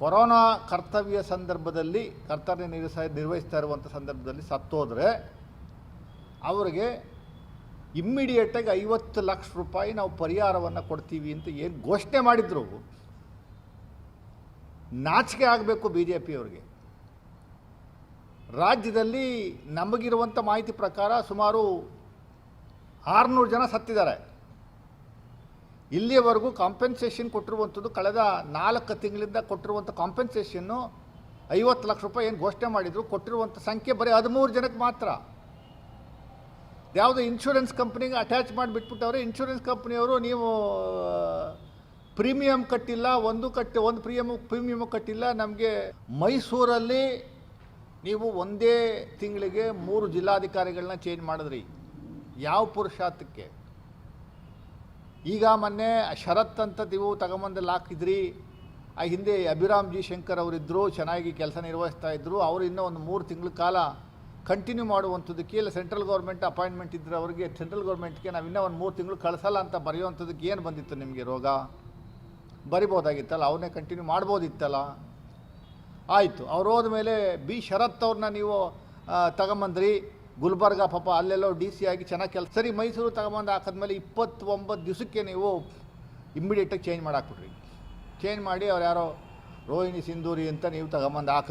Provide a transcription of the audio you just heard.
Corona ಕರ್ತವ್ಯ ಸಂದರ್ಭದಲ್ಲಿ, ಕರ್ತವ್ಯ ನಿರ್ವಹಿಸ, ನಿರ್ವಹಿಸ್ತಾ ಇರುವಂಥ ಸಂದರ್ಭದಲ್ಲಿ ಸತ್ತೋದ್ರೆ, ಅವರಿಗೆ ಇಮ್ಮಿಡಿಯೇಟಾಗಿ ಐವತ್ತು ಲಕ್ಷ ರೂಪಾಯಿ ನಾವು ಪರಿಹಾರವನ್ನು ಕೊಡ್ತೀವಿ ಅಂತ ಏನು ಘೋಷಣೆ ಮಾಡಿದ್ರು. ನಾಚಿಕೆ ಆಗಬೇಕು ಬಿ ಜೆ ಪಿಯವ್ರಿಗೆ ರಾಜ್ಯದಲ್ಲಿ ನಮಗಿರುವಂಥ ಮಾಹಿತಿ ಪ್ರಕಾರ ಸುಮಾರು ಆರುನೂರು ಜನ ಸತ್ತಿದ್ದಾರೆ. ಇಲ್ಲಿಯವರೆಗೂ ಕಾಂಪೆನ್ಸೇಷನ್ ಕೊಟ್ಟಿರುವಂಥದ್ದು ಕಳೆದ ನಾಲ್ಕು ತಿಂಗಳಿಂದ ಕೊಟ್ಟಿರುವಂಥ ಕಾಂಪೆನ್ಸೇಷನ್ನು ಐವತ್ತು ಲಕ್ಷ ರೂಪಾಯಿ ಏನು ಘೋಷಣೆ ಮಾಡಿದ್ರು, ಕೊಟ್ಟಿರುವಂಥ ಸಂಖ್ಯೆ ಬರೀ ಹದಿಮೂರು ಜನಕ್ಕೆ ಮಾತ್ರ. ಯಾವುದೋ ಇನ್ಶೂರೆನ್ಸ್ ಕಂಪ್ನಿಗೆ ಅಟ್ಯಾಚ್ ಮಾಡಿಬಿಟ್ಬಿಟ್ಟವ್ರೆ ಇನ್ಶೂರೆನ್ಸ್ ಕಂಪ್ನಿಯವರು ನೀವು ಪ್ರೀಮಿಯಂ ಕಟ್ಟಿಲ್ಲ, ಒಂದು ಕಟ್ಟಿ, ಒಂದು ಪ್ರೀಮಿಯಮ್ ಪ್ರೀಮಿಯಮ್ ಕಟ್ಟಿಲ್ಲ, ನಮಗೆ ಮೈಸೂರಲ್ಲಿ ನೀವು ಒಂದೇ ತಿಂಗಳಿಗೆ ಮೂರು ಜಿಲ್ಲಾಧಿಕಾರಿಗಳನ್ನ ಚೇಂಜ್ ಮಾಡಿದ್ರಿ. ಯಾವ ಪುರುಷಾರ್ಥಕ್ಕೆ? ಈಗ ಮೊನ್ನೆ ಶರತ್ ಅಂತ ನೀವು ತಗೊಂಬಂದಲ್ಲಿ ಹಾಕಿದ್ರಿ ಆ ಹಿಂದೆ ಅಭಿರಾಮ್ ಜಿ ಶಂಕರ್ ಅವರಿದ್ದರು ಚೆನ್ನಾಗಿ ಕೆಲಸ ನಿರ್ವಹಿಸ್ತಾ ಇದ್ದರು ಅವರು ಇನ್ನೂ ಒಂದು ಮೂರು ತಿಂಗಳ ಕಾಲ ಕಂಟಿನ್ಯೂ ಮಾಡುವಂಥದ್ದಕ್ಕೆ ಇಲ್ಲ ಸೆಂಟ್ರಲ್ ಗೌರ್ಮೆಂಟ್ ಅಪಾಯಿಂಟ್ಮೆಂಟ್ ಇದ್ದರೆ ಅವರಿಗೆ ಸೆಂಟ್ರಲ್ ಗೌರ್ಮೆಂಟ್ಗೆ ನಾವು ಇನ್ನೂ ಒಂದು ಮೂರು ತಿಂಗಳು ಕಳಿಸಲ್ಲ ಅಂತ ಬರೆಯುವಂಥದ್ದಕ್ಕೆ ಏನು ಬಂದಿತ್ತು ನಿಮಗೆ ರೋಗ? ಬರಿಬೋದಾಗಿತ್ತಲ್ಲ ಅವನ್ನೇ ಕಂಟಿನ್ಯೂ ಮಾಡ್ಬೋದಿತ್ತಲ್ಲ? ಆಯಿತು, ಅವ್ರು ಹೋದ ಮೇಲೆ ಬಿ. ಶರತ್ ಅವ್ರನ್ನ ನೀವು ತಗೊಂಬಂದ್ರಿ. ಗುಲ್ಬರ್ಗ ಪಾಪ ಅಲ್ಲೆಲ್ಲೋ ಡಿ ಸಿ ಆಗಿ ಚೆನ್ನಾಗಿ ಕೆಲಸ ಸರಿ, ಮೈಸೂರು ತಗೊಂಬಂದು ಹಾಕಿದ್ಮೇಲೆ ಇಪ್ಪತ್ತೊಂಬತ್ತು ದಿವಸಕ್ಕೆ ನೀವು ಇಮ್ಮಿಡಿಯೇಟಾಗಿ ಚೇಂಜ್ ಮಾಡಾಕ್ಬಿಟ್ರಿ ಚೇಂಜ್ ಮಾಡಿ ಅವ್ರು ಯಾರೋ ರೋಹಿಣಿ ಸಿಂಧೂರಿ ಅಂತ ನೀವು ತಗೊಂಬಂದು ಹಾಕಿ